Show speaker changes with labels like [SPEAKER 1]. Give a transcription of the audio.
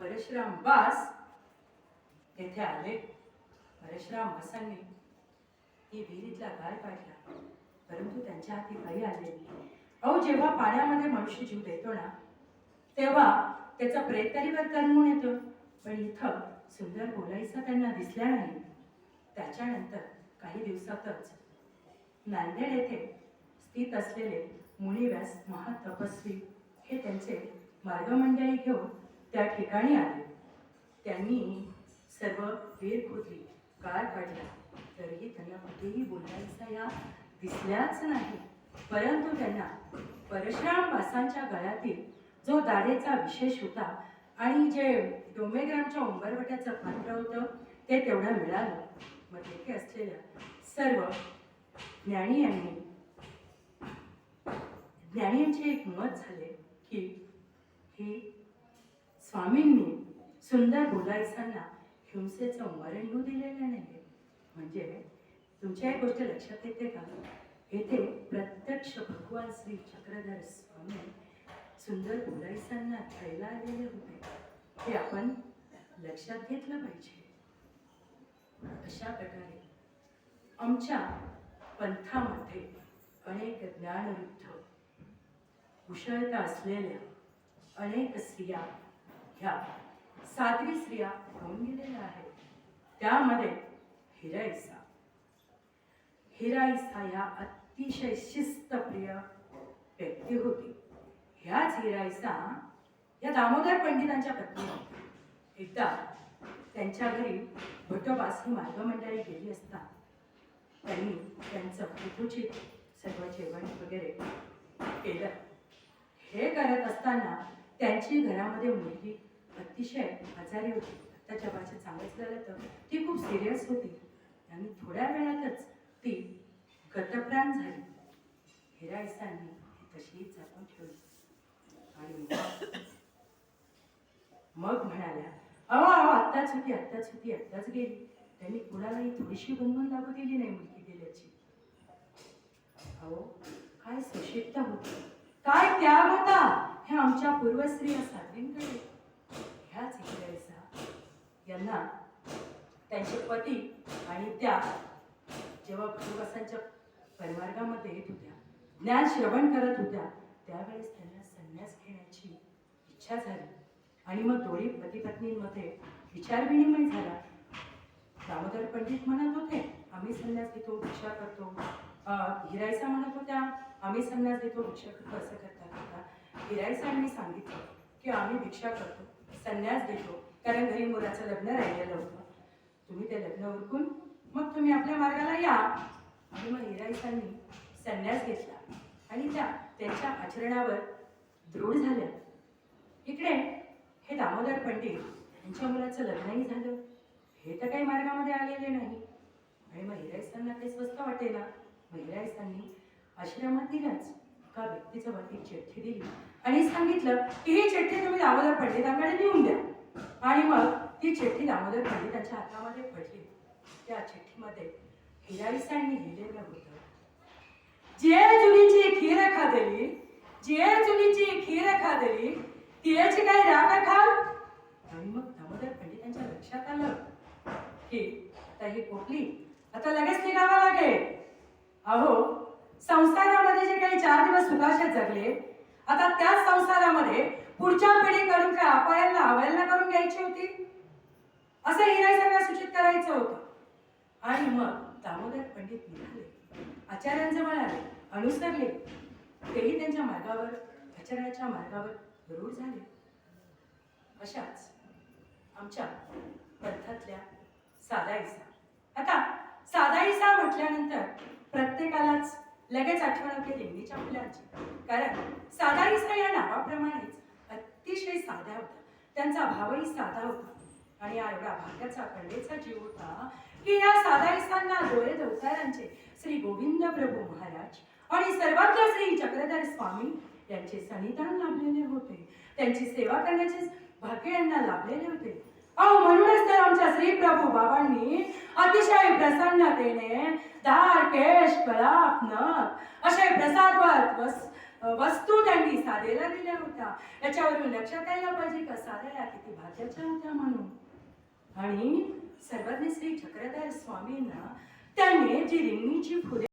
[SPEAKER 1] परशुराम बास येथे आले. परशुराम बसांनी ती विहिरीतला गाय काढला. परंतु त्यांच्या हाती काही आले अहो जेव्हा पाण्यामध्ये मनुष्य जीव देतो ना तेव्हा त्याचा प्रेत तरी वर येतो. पण इथं सुंदर बोलायचा त्यांना दिसल्या नाही. त्याच्यानंतर काही दिवसातच नांदेड येथे स्थित असलेले मुनिव्यास महातपस्वी हे त्यांचे मार्गमंडळी घेऊन त्या ठिकाणी आले. त्यांनी सर्व वेर खोदली काळ काढला. तरीही त्यांना कुठेही बोलायचा या दिसल्याच नाही. परंतु त्यांना परशुराम वासांच्या गळ्यातील जो दाढेचा विशेष होता आणि जे डोमेग्रामच्या उंबरवट्याचं पात्र होतं ते तेवढं मिळालं. मग तेथे असलेल्या सर्व ज्ञानी यांनी ज्ञानी यांचे एक मत झाले की हे स्वामींनी सुंदर बोलायसांना हिंसेचं मरण येऊ दिलेलं नाही म्हणजे तुमच्या एक गोष्ट लक्षात येते का? येथे प्रत्यक्ष भगवान श्री चक्रधर स्वामी सुंदर बोलायसांना खेळायला आलेले होते. हे आपण लक्षात घेतलं पाहिजे. अशा प्रकारे आमच्या पंथामध्ये अनेक ज्ञानवृद्ध कुशळता असलेल्या अनेक स्त्रिया ह्या सातवी स्त्रिया होऊन गेलेल्या आहेत. त्यामध्ये हिराईसा हिराईसा ह्या अतिशय शिस्तप्रिय व्यक्ती होती. ह्याच हिराईसा या दामोदर पंडितांच्या पत्नी एकदा त्यांच्या घरी भटोबास ही मार्गमंडळी गेली असता. त्यांनी त्यांचं कुकुचित सर्व जेवण वगैरे केलं. हे करत असताना त्यांची घरामध्ये मुलगी अतिशय आजारी होती. आताच्या भाषेत सांगायचं झालं तर ती खूप सिरियस होती. आणि थोड्या वेळातच ती गतप्राण झाली. हिरायसांनी तशीच जपून ठेवली. आणि मग- म्हणाल्या अहो अहो आत्ताच होती आत्ताच होती आत्ताच गेली. त्यांनी कुणालाही थोडीशी गुणगुण लागू दिली नाही मुलगी गेल्याची. अहो काय सुशिकता होती. काय त्याग होता? हे आमच्या पूर्वस्त्रिया साधींकडे ह्याच हिरायसा यांना त्यांचे पती आणि त्या जेव्हा भगवासांच्या परिमार्गामध्ये येत होत्या ज्ञान श्रवण करत होत्या त्यावेळेस त्यांना संन्यास घेण्याची इच्छा झाली. आणि मग दोन्ही पती पत्नींमध्ये विचारविनिमय झाला. दामोदर पंडित म्हणत होते आम्ही संन्यास घेतो भिक्षा करतो. हिरायसा म्हणत होत्या आम्ही संन्यास घेतो भिक्षा करतो असं करता करता? हिरायसांनी सांगितलं की आम्ही भिक्षा करतो. संन्यास घेतो कारण घरी मुलाचं लग्न राहिलेलं होतं. तुम्ही ते लग्न उरकून मग तुम्ही आपल्या मार्गाला या. आणि मग हिराईसांनी संन्यास घेतला. आणि त्या त्यांच्या आचरणावर दृढ झाल्या. इकडे हे दामोदर पंडित यांच्या मुलाचं लग्नही झालं. हे तर काही मार्गामध्ये आलेले नाही. आणि मग हिराईसांना काही स्वस्त वाटेना. मग हिराईसांनी आश्रमात दिलाच. एका व्यक्तीचं वरती चिठ्ठी दिली आणि सांगितलं की ही चिठ्ठी तुम्ही दामोदर पंडितांकडे लिहून द्या. आणि मग ती चिठ्ठी दामोदर पंडितांच्या हातामध्ये पडली त्या चिठ्ठीमध्ये हिराईसांनी लिहिलेलं होतं. जे जुनीची खीर खादली जे जुनीची खीर खादली तिची काही राख खाल? आणि मग दामोदर पंडितांच्या लक्षात आलं की आता ही पोटली आता लगेच निघावं लागेल. अहो संसारामध्ये जे काही चार दिवस सुखाशात जगले आता त्याच संसारामध्ये पुढच्या पिढीकडून काय अपायांना अवहेलना करून घ्यायची होती? असं हिराईसांना सूचित करायचं होतं. आणि मग दामोदर पंडित निघाले आचार्यांचं म्हणाले अनुसरले. तेही त्यांच्या मार्गावर आचार्याच्या मार्गावर रूढ झाले. अशाच आमच्या पंथातल्या सादाईसा आता सादाईसा म्हटल्यानंतर प्रत्येकालाच लगेच आठवण होते लिंगीच्या फुलांची. कारण सादाईसा या नावाप्रमाणेच अतिशय साध्या होत्या त्यांचा भावही साधा होता. आणि हा एवढा भाग्याचा कळेचा जीव होता की या साधा सादाईसांना डोळे दवतारांचे श्री गोविंद प्रभू महाराज आणि सर्वात श्री चक्रधर स्वामी यांचे सन्निधान लाभलेले होते. त्यांची सेवा करण्याचे भाग्य यांना लाभलेले होते. अहो म्हणूनच तर आमच्या श्री प्रभू बाबांनी अतिशय प्रसन्नतेने धार केश कला आपणक असे प्रसादवत वस वस्तू त्यांनी साधेला दिल्या होत्या. याच्यावरून लक्षात यायला पाहिजे का? साध्या किती भाग्याच्या होत्या म्हणून. आणि सर्वज्ञ श्री चक्रधर स्वामींना त्यांनी जी रिंगणीची फुले